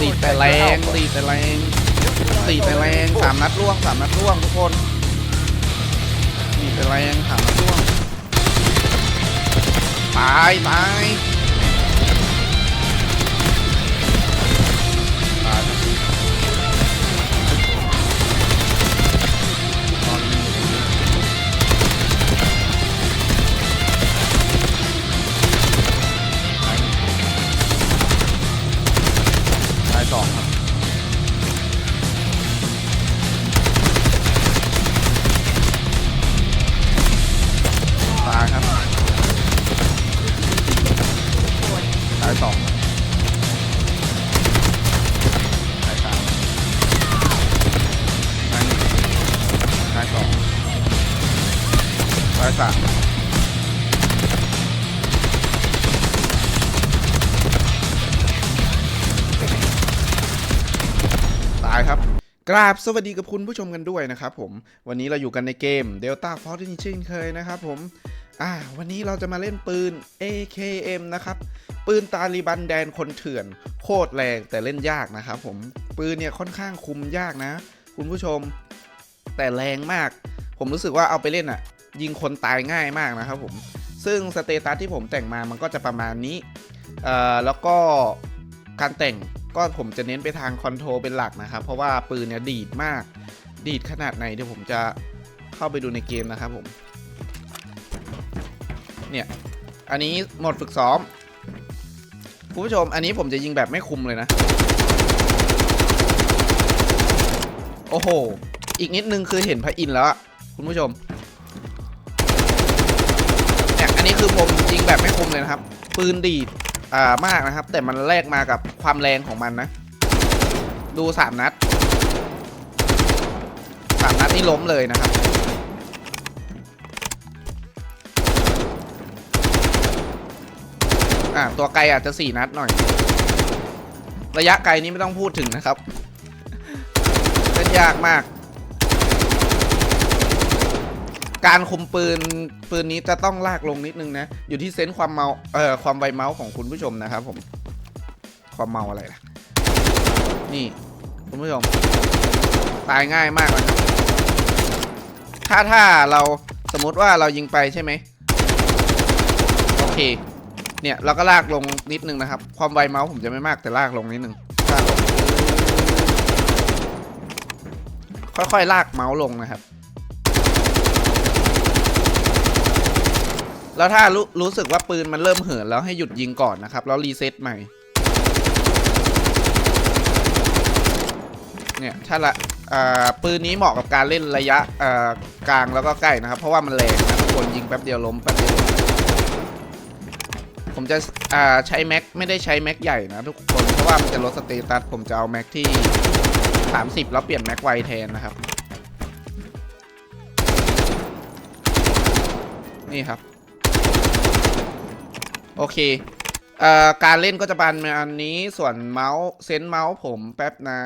ตีแต่แรงตีแต่แรงตีแต่แรงสามนัดร่วงสามนัดร่วงทุกคนตีแต่แรงสามนัดร่วงตายตาย ตายสอ กราบสวัสดีกับคุณผู้ชมกันด้วยนะครับผม วันนี้เราอยู่กันในเกม Delta Force เช่นเคยนะครับผม อ่า วันนี้เราจะมาเล่นปืน AKM นะครับ ปืนตาลีบันแดนคนเถื่อน โคตรแรงแต่เล่นยากนะครับผม ปืนเนี่ยค่อนข้างคุมยากนะ คุณผู้ชม แต่แรงมาก ผมรู้สึกว่าเอาไปเล่นอะยิงคนตายง่ายมากนะครับผม ซึ่งสเตตัสที่ผมแต่งมามันก็จะประมาณนี้ เอ่อ แล้วก็การแต่ง ก็ผมจะเน้นไปทางคอนโทรลเป็นหลักนะครับ เพราะว่าปืนเนี่ยดีดมาก ดีดขนาดไหนเดี๋ยวผมจะเข้าไปดูในเกมนะครับผม เนี่ย อันนี้หมดฝึกซ้อม คุณผู้ชม อันนี้ผมจะยิงแบบไม่คุมเลยนะ โอ้โห อีกนิดนึงคือเห็นพระอินทร์แล้วอะคุณผู้ชม เนี่ย อันนี้คือผมยิงแบบไม่คุมเลยนะครับ ปืนดีด อ่ามากนะครับ แต่มันแลกมากับความแรงของมันนะ ดูสามนัดสามนัดนี่ล้มเลยนะครับ อ่าตัวไกลอาจจะสี่นัดหน่อย ระยะไกลนี้ไม่ต้องพูดถึงนะครับเล่นยากมาก การคุมปืนปืนนี้จะต้องลากลงนิดนึงนะ อยู่ที่เซนส์ความเมาเอ่อความไวเมาส์ของคุณผู้ชมนะครับผม ความเมาอะไรล่ะ นี่ คุณผู้ชม ตายง่ายมากเลยครับถ้าถ้าเราสมมติว่าเรายิงไปใช่ไหมโอเค เนี่ยเราก็ลากลงนิดนึงนะครับ ความไวเมาส์ผมจะไม่มากแต่ลากลงนิดนึงลากลงค่อยๆลากเมาส์ลงนะครับ แล้วถ้ารู้รู้สึกว่าปืนมันเริ่มเหินแล้วให้หยุดยิงก่อนนะครับ แล้วรีเซ็ตใหม่ เนี่ยถ้าละปืนนี้เหมาะกับการเล่นระยะกลางแล้วก็ใกล้นะครับ เพราะว่ามันแรงนะคนยิงแป๊บเดียวล้มแป๊บเดียวผมจะใช้แม็กไม่ได้ใช้แม็กใหญ่นะทุกคนเพราะว่ามันจะลดสเตตัสผมจะเอาแม็กที่ 30 แล้วเปลี่ยนแม็กไวแทนนะครับ นี่ครับ โอเคเอ่อการเล่นก็จะประมาณนี้ส่วนเมาส์เซนส์เมาส์ผมแป๊บนะ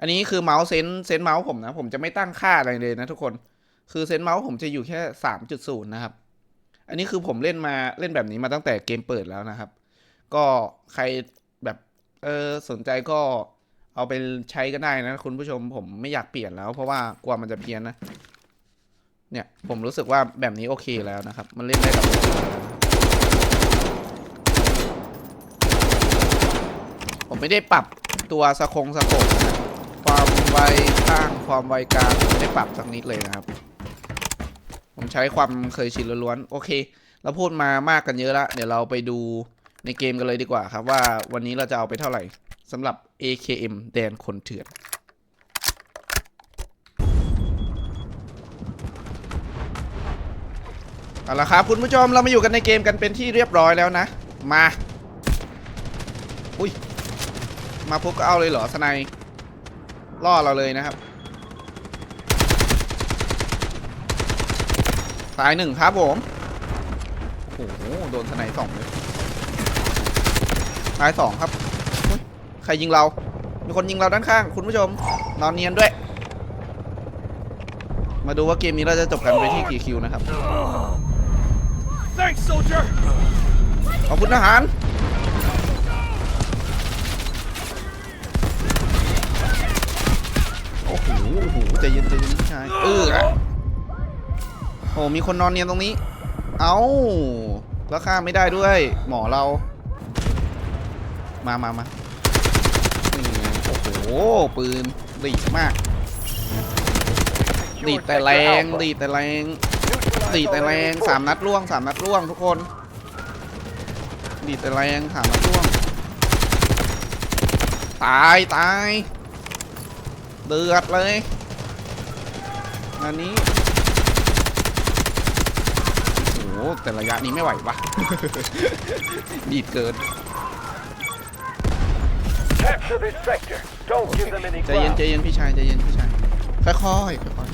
อันนี้คือเมาส์เซนส์เซนส์เมาส์ผมนะ ผมจะไม่ตั้งค่าอะไรเลยนะทุกคนคือเซนส์เมาส์ผมจะอยู่แค่3.0นะครับ อันนี้คือผมเล่นมาเล่นแบบนี้มาตั้งแต่เกมเปิดแล้วนะครับ ก็ใครแบบเออสนใจก็เอาไปใช้ก็ได้นะ คุณผู้ชมผมไม่อยากเปลี่ยนแล้ว เพราะว่ากลัวมันจะเพี้ยนนะ เนี่ยผมรู้สึกว่าแบบนี้โอเคแล้วนะครับ มันเล่นได้กับทุกคนแล้วนะครับผม ไม่ได้ปรับตัวสะคงสะโขกนะความไวข้างความไวกลางไม่ได้ปรับสักนิดเลยนะครับ ผมใช้ความเคยชินล้วนๆโอเค เราพูดมามากกันเยอะแล้วเดี๋ยวเราไปดูในเกมกันเลยดีกว่าครับว่าวันนี้เราจะเอาไปเท่าไหร่สำหรับ AKM แดนคนเถื่อนเอาละครับคุณผู้ชมเรามาอยู่กันในเกมกันเป็นที่เรียบร้อยแล้วนะ มา มาปุ๊บก็เอาเลยเหรอสไนล่อเราเลยนะครับตายหนึ่งครับผมโอ้โหโดนสไนสองเลยตายสองครับ ใครยิงเรา มีคนยิงเราด้านข้าง คุณผู้ชม นอนเนียนด้วย มาดูว่าเกมนี้เราจะจบกันไปที่กี่คิวนะครับ ขอบคุณทหารายเออโอ้มีคนนอนเนียนตรงนี้ เอ้าแล้วฆ่าไม่ได้ด้วย หมอเรา มามามาโอ้โห ปืนดีมากดีแต่แรงดีแต่แรงดีแต่แรงสามนัดร่วงสามนัดร่วงทุกคน ดีแต่แรงสามนัดร่วง ตายตายเดือดเลย อันนี้โอ้โหแต่ระยะนี้ไม่ไหวปะดีดเกิน Capture this sector. Don't give them any ใจเย็น ground. ใจเย็นพี่ชายใจเย็นพี่ชายค่อยๆค่อยๆ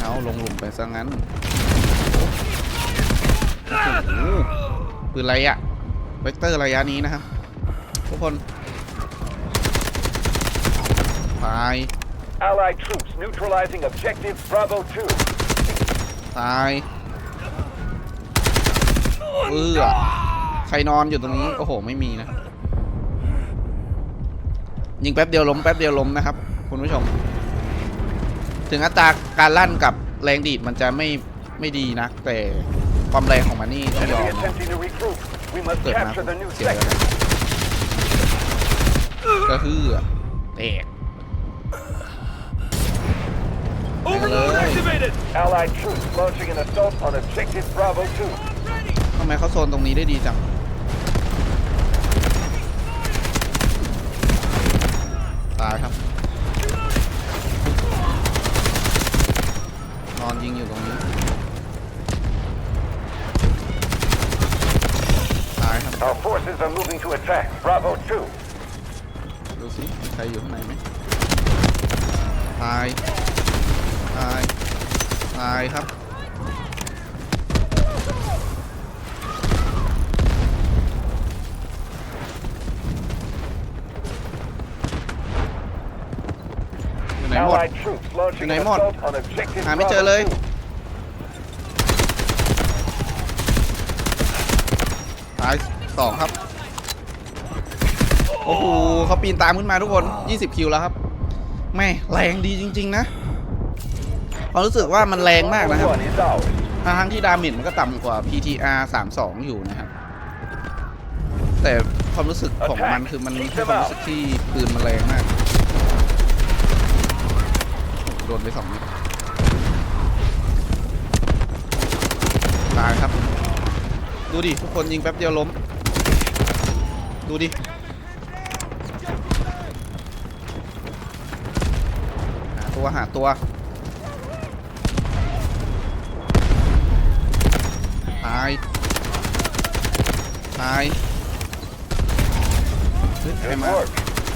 เอาลงหลุมไปซะงั้นโอ้โหปืนอะไรอะเวกเตอร์ระยะนี้นะครับ ทุกคน ตาย Allied troops neutralizing objective Bravo 2. ตาย เออใครนอนอยู่ตรงนี้ โอ้โห ไม่มีนะ ยิงแป๊บเดียวล้มแป๊บเดียวล้มนะครับ คุณผู้ชม ถึงอัตราการลั่นกับแรงดีดมันจะไม่ไม่ดีนะ แต่ความแรงของมันนี่ต้องยอ Enemy มนะ attempting to regroup. We must เกิดมา capture the new เสีย sector. ก็คือแตก Overload Hello. activated. Allied troops launching an assault on objective Bravo 2. ทำไมเขาโซนตรงนี้ได้ดีจัง ตายครับ นอนยิงอยู่ตรงนี้ ตายครับ Our forces are moving to attack Bravo 2. ดูสิมีใครอยู่ข้างในไหมตาย ตาย ตายครับ อยู่ไหนหมด Allied troops launching an Này một. assault on objective À, mới chờ Bravo lên. 2. ตายสองครับ โอ้โหเขาปีนตามขึ้นมาทุกคน 20 คิวแล้วครับ แม่แรงดีจริง ๆ นะ ความรู้สึกว่ามันแรงมากนะครับ Bravo 1 is ours. ทั้งที่ดาเมจมันก็ต่ำกว่า PTR 32 อยู่นะครับ แต่ความรู้สึกของมันคือมันให้ความรู้สึกที่ปืนมันแรงมาก โดนไปสองนิดตายครับ ดูดิ ทุกคนยิงแป๊บเดียวล้ม ดูดิหาตัวหาตัว ตาย ตายเฮ้ยใคร Good มา work.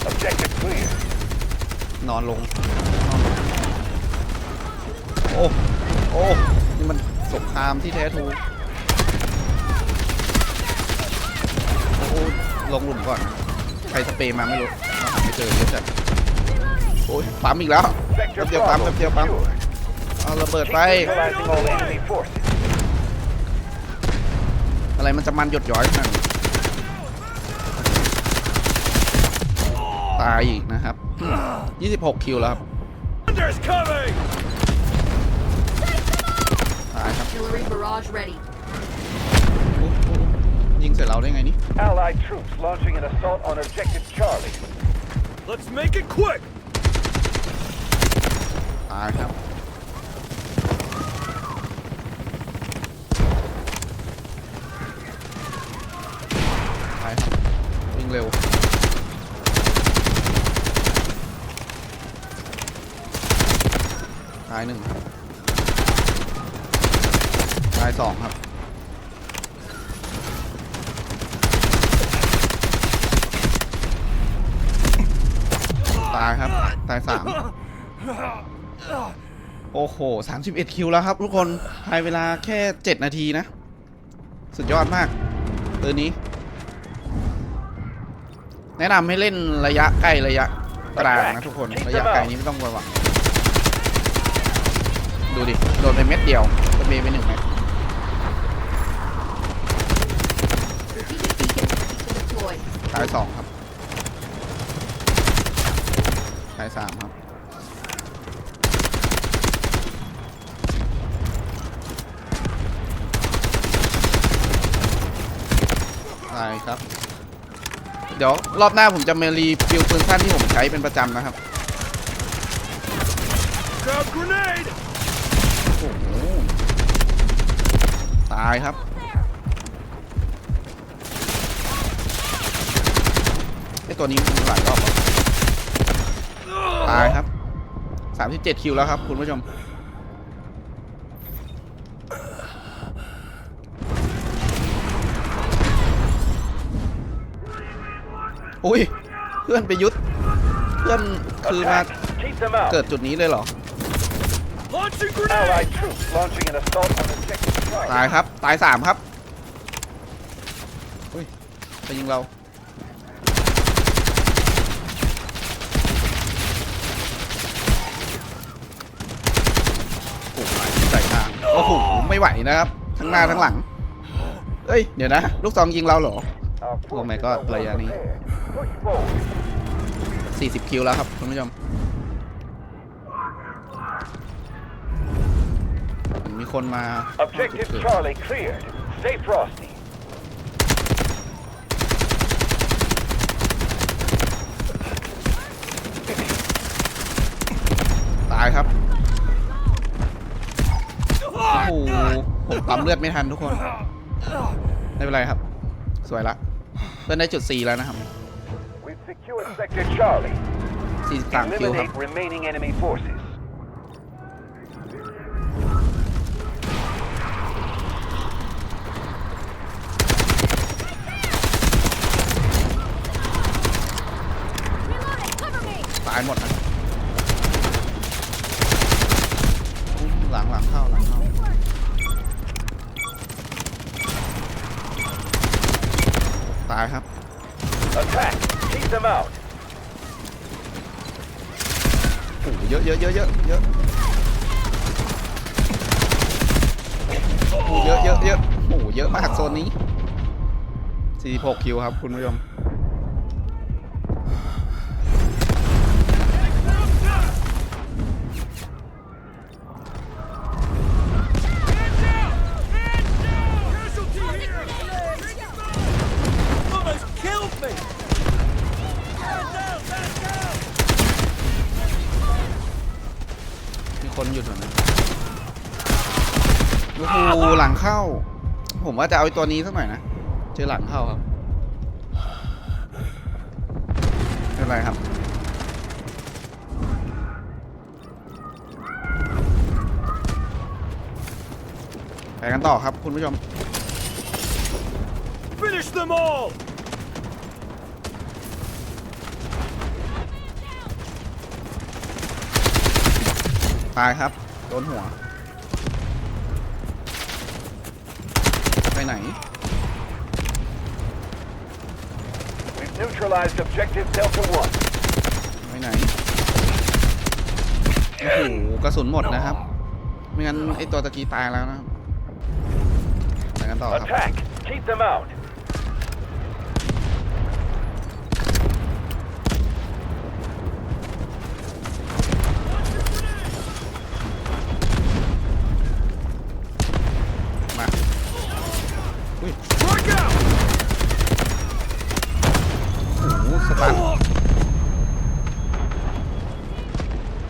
Objective clear. นอนลงนอนลง โอ้ โอ้ นี่มันสงครามที่แท้ทรูโอ้โหลงหลุมก่อน ใครสเปรย์มาไม่รู้เราหาไม่เจอเยอะจัดโอ้ยปั๊มอีกแล้ว Sector แป๊บเดียวปั๊ม Bravo แป๊บเดียวปั๊ม secured. เอาระเบิด Keep ไป neutralizing all enemy forces. อะไรมันจะมันหยดย้อยขนาดนั้น ตายอีกนะครับ 26 คิวแล้วครับ Thunder's coming! ตายครับ Artillery barrage ready. โอ้โหยิงใส่เราได้ไงนี่ Allied troops launching an assault on objective Charlie. Let's make it quick! ตายครับ ตายครับวิ่งเร็วายหนึ่งครับตายสองครับ ตายครับ ตายสามโอ้โห31 คิวแล้วครับทุกคนภายเวลาแค่ 7 นาทีนะ สุดยอดมากตัวนี้ แนะนำให้เล่นระยะใกล้ระยะกลางนะทุกคน ระยะไกลนี้ไม่ต้องระวัง ดูดิ โดนไปเม็ดเดียวก็เบไปหนึ่งเม็ด Strategic beacon to deploy. ตายสองครับตายสามครับ ตายครับ เดี๋ยวรอบหน้าผมจะมารีฟิลปืนสั้นที่ผมใช้เป็นประจำนะครับ Grab grenade! โอ้โห ตายครับ ไอตัวนี้มันหลายรอบแล้วตายครับ 37 คิวแล้วครับ คุณผู้ชม อุ้ย เพื่อนไปยุด เพื่อนคือมา Attack! Keep them out. เกิดจุดนี้เลยเหรอ Launching grenade! Allied troops launching an assault on objective Charlie. ตายครับ ตายสามครับอุ้ยไปยิงเรา โอ้โหใส่ทาง โอ้โห ไม่ไหวนะครับ ทั้งหน้าทั้งหลังเอ้ย เดี๋ยวนะ ลูกซองยิงเราเหรอ Our Oh my forces God, are well Playani. prepared. Push forward. 40 คิวแล้วครับคุณผู้ชม มันมีคนมา Objective Charlie cleared. Stay frosty. ตายครับ โอ้โห ผมปั๊มเลือดไม่ทันทุกคน ไม่เป็นไรครับ สวยละ เพื่อนได้จุด 4 แล้วนะครับ We've secured Sector Charlie. 43คิวครับ Eliminate remaining enemy forces. ตายหมดนะอุ๊ย หลังหลังเข้าหลังเข้าตายครับ Attack! Keep them out. โอ้โหเยอะเยอะเยอะเยอะเยอะโอ้โหเยอะเยอะเยอะโอ้โหเยอะมากโซนนี้46คิวครับคุณผู้ชม คนอยู่แถวนั้นโอ้โหหลังเข้า ผมว่าจะเอาไอ้ตัวนี้สักหน่อยนะ เจอหลังเข้าครับไม่เป็นไรครับไปกันต่อครับคุณผู้ชม Finish them all! ตายครับ โดนหัว ไปไหน We've neutralized objective Delta ไปไหน โอ้โห กระสุนหมดนะครับ ไม่งั้นไอตัวตะกี้ตายแล้วนะครับไปกันต่อ 1. ครับ Attack! Keep them out. มา อุ้ย Strike out! โอ้โห สตัน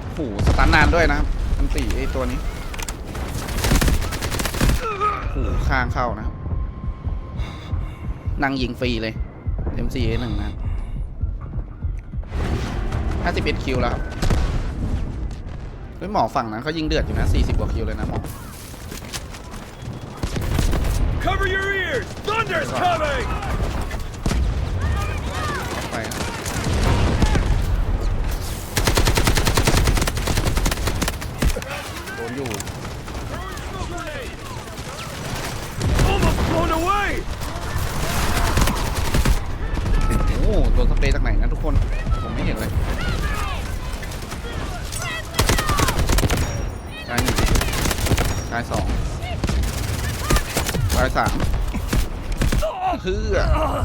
โอ้โห สตันนานด้วยนะครับอันตีไอตัวนี้ โอ้โห ข้าง เข้านะครับ นั่งยิงฟรีเลย M4A1 นะครับ51คิวแล้วครับเฮ้ยหมอฝั่งนั้นเขายิงเดือดอยู่นะ40กว่าคิวเลยนะหมอ Cover your ears! Thunder's coming! ไปครับโดนอยู่ Almost blown away! โอ้โหโดนส เปรย์จากไหนนะทุกคน ผมไม่เห็นเลยตายหนึ่งตายสองตายสามคือ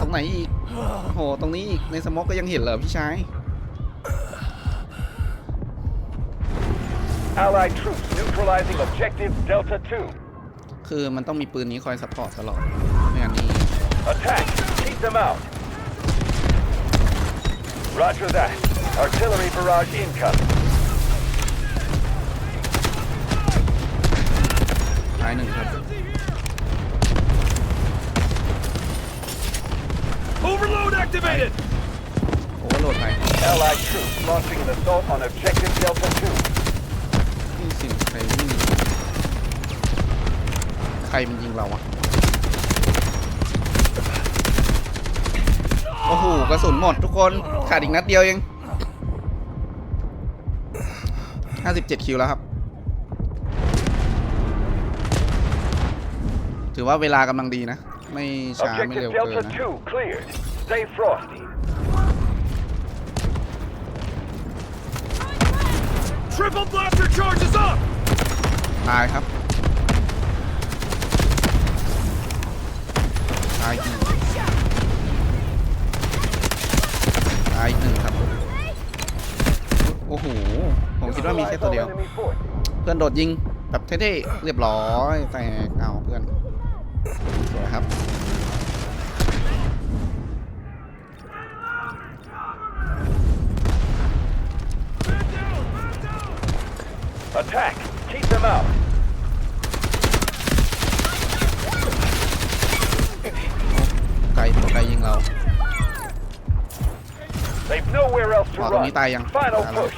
ตรงไหนอีกโอ้โหตรงนี้อีกในสโมกก็ยังเห็นเหรอพี่ชาย Allied troops neutralizing objective Delta คือมันต้องมีปืนนี้คอยซัพพอร์ตตลอดไม่งั้นนี่ 2. Attack! Keep them out! Roger that. Artillery barrage incoming. ท้ายหนึ่งครับ Overload activated! โอเวอร์โหลดไป Allied troops launching an assault on objective Delta 2. นี่สิ่งใครวิ่งใครมันยิงเราอะ โอ้โหกระสุนหมดทุกคนขาดอีกนัดเดียวเอง57คิวแล้วครับ ถือว่าเวลากำลังดีนะ ไม่ช้าไม่เร็ว Objective เกิน Delta นะ2 cleared. Stay frosty. Triple blaster charges up! ตายครับ ตายอีกหนึ่งตายอีกหนึ่งครับ โอ้โห ผมคิดว่ามีแค่ตัวเดียว เพื่อนโดดยิงแบบเท่ๆเรียบร้อยแต่เอาเพื่อน สวยครับ Attack! Keep them out. Nowhere else to Ờ, run. tụi tay ăn. Final Dạ, rồi. push.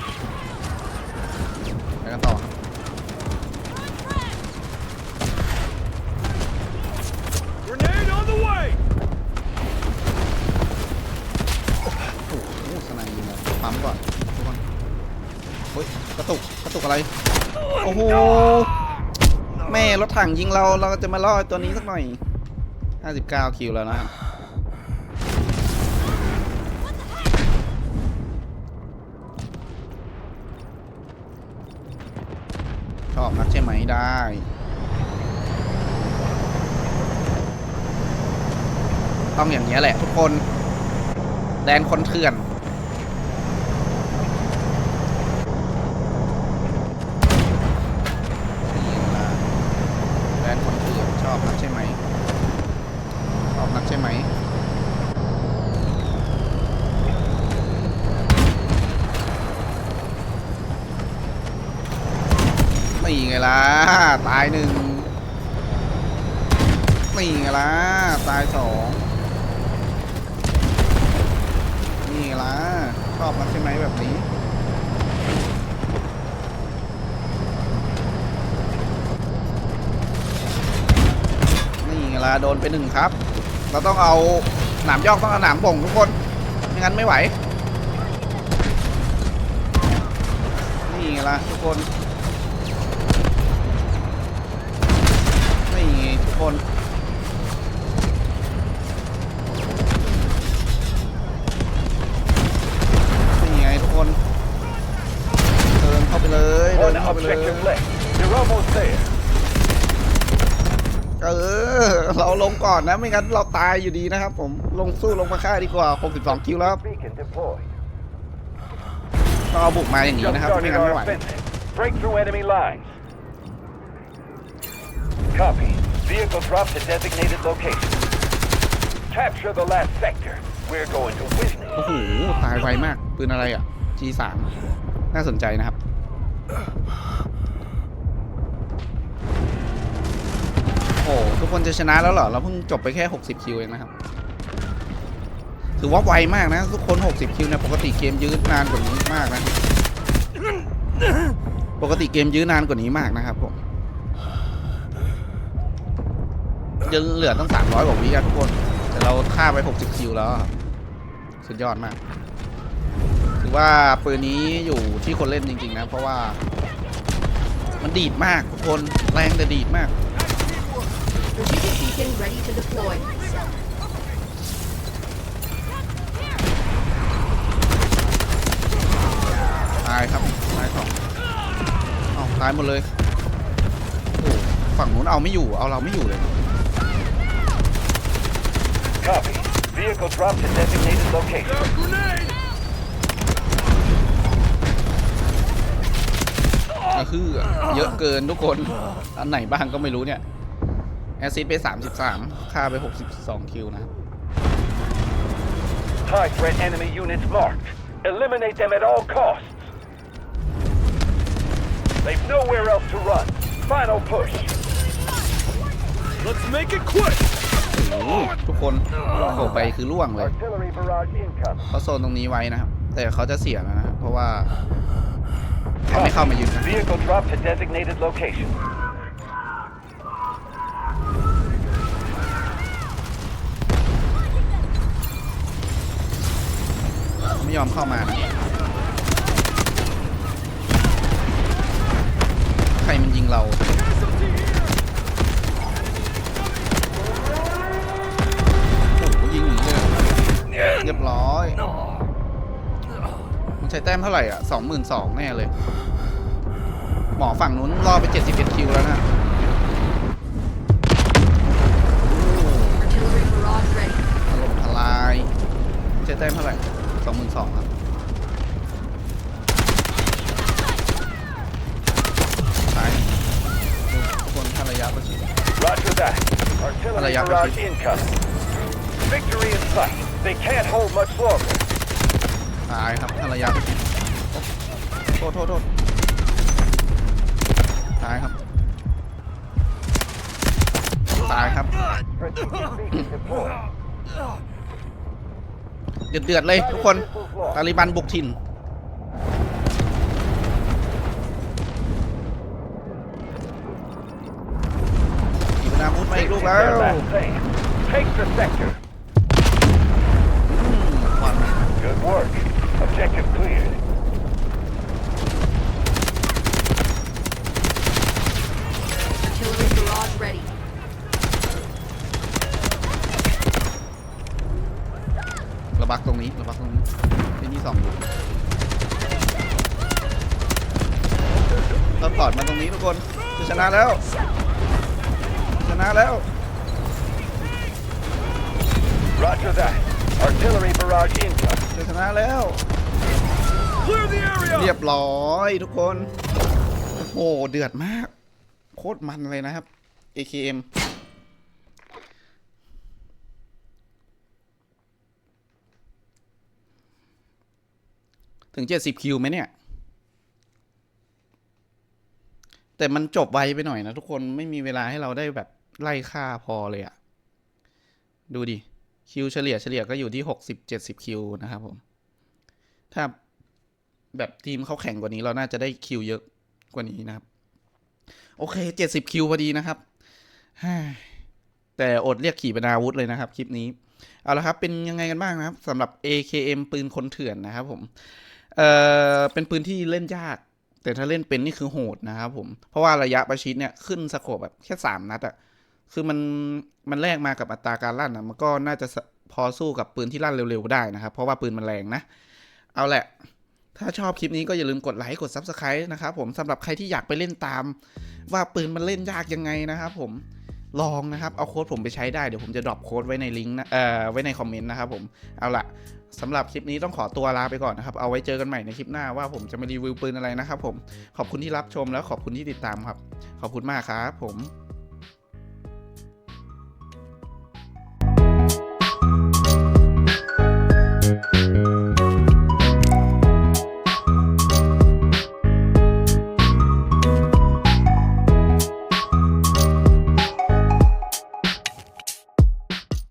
ไปกันต่อครับ Grenade on the way! โอ้โหสไนยิงเลยปั๊มก่อนทุกคนเฮ้ยกระตุกกระตุกอะไร โอ้โห แม่รถถังยิงเราเราก็จะมาล่อไอ้ตัวนี้สักหน่อย 59 คิวแล้วนะครับ ไหมได้ ต้องอย่างนี้แหละทุกคนแดนคนเถื่อนล่ะแดนคนเถื่อนชอบนักใช่ไหม ชอบนักใช่ไหม นี่ไงล่ะ ตายหนึ่งนี่ไงล่ะตายสองนี่ล่ะชอบนักใช่ไหมแบบนี้นี่ไงล่ะโดนไปหนึ่งครับ เราต้องเอาหนามยอกต้องเอาหนามบ่งทุกคนไม่งั้นไม่ไหวนี่ไงล่ะทุกคน ไงทุกคนนี่ไงทุกคน เดินเข้าไปเลย เดิน One เข้าไปเลย objective left. You're almost there. เออ เราลงก่อนนะ ไม่งั้นเราตายอยู่ดีนะครับผม ลงสู้ลงมาฆ่าดีกว่า 62 คิวแล้วครับ Beacon deployed. ต้องเอาบุกมาอย่างนี้ Just นะครับ ไม่ started งั้นไม่ our ไหว offensive. Break through enemy lines. Copy. Vehicle drop to designated location. Capture the last sector. We're going to win โอ้โห ตายไวมาก ปืนอะไรอะ G3 น่าสนใจนะครับ โอ้ทุกคนจะชนะแล้วเหรอ เราเพิ่งจบไปแค่ 60 คิวเองนะครับ ถือว่าไวมากนะ ทุกคน 60 คิวเนี่ยปกติเกมยื้อนานกว่านี้มากนะ ปกติเกมยื้อนานกว่านี้มากนะครับผม ยังเหลือตั้ง300กว่าวิอะทุกคน แต่เราฆ่าไป60คิวแล้วสุดยอดมาก ถือว่าปืนนี้อยู่ที่คนเล่นจริงๆนะ เพราะว่า มันดีดมากทุกคนแรงแต่ดีดมาก Strategic beacon ready to deploy. ตายครับตายสองเอาตายหมดเลยโอ้ฝั่งนู้นเอาไม่อยู่เอาเราไม่อยู่เลย Copy. Vehicle drop to designated location. Grenade! ก็คือ เยอะเกินทุกคน อันไหนบ้างก็ไม่รู้เนี่ย แอซซิดไป 33 ค่าไป 62 คิวนะครับ High threat enemy units marked. Eliminate them at all costs. They've nowhere else to run. Final push. Let's make it quick! โอ้โหทุกคนโผล่ไปคือล่วงเลย Artillery barrage incoming. เขาโซนตรงนี้ไว้นะครับ แต่เขาจะเสียแล้วนะครับเพราะว่าเขาไม่เข้ามายืนนะ Vehicle drop to designated location. ไม่ยอมเข้ามานะใครมันยิงเราโเรียบร้อยมันใช้แต้มเท่าไหร่อะสองหมื่นสองแน่เลย หมอฝั่งนู้นรอไป71คิวแล้วนะ Artillery barrage ready. ถล่มทลายใช้แต้มเท่าไหร่สองหมื่นสองครับตายทุกคนถ้าระยะประชิด Roger that. Artillery Hello, Yakov. barrage incoming. Victory in sight. They can't hold much longer. ตายครับถ้าระยะประชิดโทษโทษโทษตายครับ ตายครับ Strategic beacon deployed. เดือดเดือดๆเลยทุกคน ตาลิบันบุกถิ่นอีกนามุดมาอีกลูกแล้ว Their last stand. Take the sector. ควัน Good work. Objective cleared. Artillery barrage ready. ระบักตรงนี้ระบักตรงนี้ที่นี่สองอยู่เราถอดมาตรงนี้ทุกคนจะชนะแล้ว ชนะแล้ว Roger that. Artillery barrage incoming. จะชนะแล้ว Clear the area! เรียบร้อยทุกคน โอ้โห เดือดมาก โคตรมันเลยนะครับ AKM ถึง70คิวไหมเนี่ย แต่มันจบไวไปหน่อยนะทุกคนไม่มีเวลาให้เราได้แบบไล่ค่าพอเลยอะดูดิ คิวเฉลี่ยเฉลี่ยก็อยู่ที่60-70คิวนะครับผม ถ้าแบบทีมเขาแข่งกว่านี้เราน่าจะได้คิวเยอะกว่านี้นะครับ โอเคเจ็ดสิบคิวพอดีนะครับ แต่อดเรียกขี่ปนาวุธเลยนะครับ คลิปนี้ เอาละครับ เป็นยังไงกันบ้างนะครับสำหรับ AKM ปืนคนเถื่อนนะครับผม เอ่อ เป็นปืนที่เล่นยาก แต่ถ้าเล่นเป็นนี่คือโหดนะครับผม เพราะว่าระยะประชิดเนี่ยขึ้นสโคปแบบแค่สามนัดอะ คือมันมันแลกมากับอัตราการลั่นอะมันก็น่าจะพอสู้กับปืนที่ลั่นเร็วๆได้นะครับ เพราะว่าปืนมันแรงนะ เอาแหละ ถ้าชอบคลิปนี้ก็อย่าลืมกดไลค์กด Subscribe นะครับผมสำหรับใครที่อยากไปเล่นตาม ว่าปืนมันเล่นยากยังไงนะครับผมลองนะครับ เอาโค้ดผมไปใช้ได้ เดี๋ยวผมจะดรอปโค้ดไว้ในลิงก์นะเอ่อไว้ในคอมเมนต์นะครับผมเอาละสำหรับคลิปนี้ต้องขอตัวลาไปก่อนนะครับ เอาไว้เจอกันใหม่ในคลิปหน้าว่าผมจะมารีวิวปืนอะไรนะครับผมขอบคุณที่รับชมแล้วขอบคุณที่ติดตามครับ ขอบคุณมากครับผม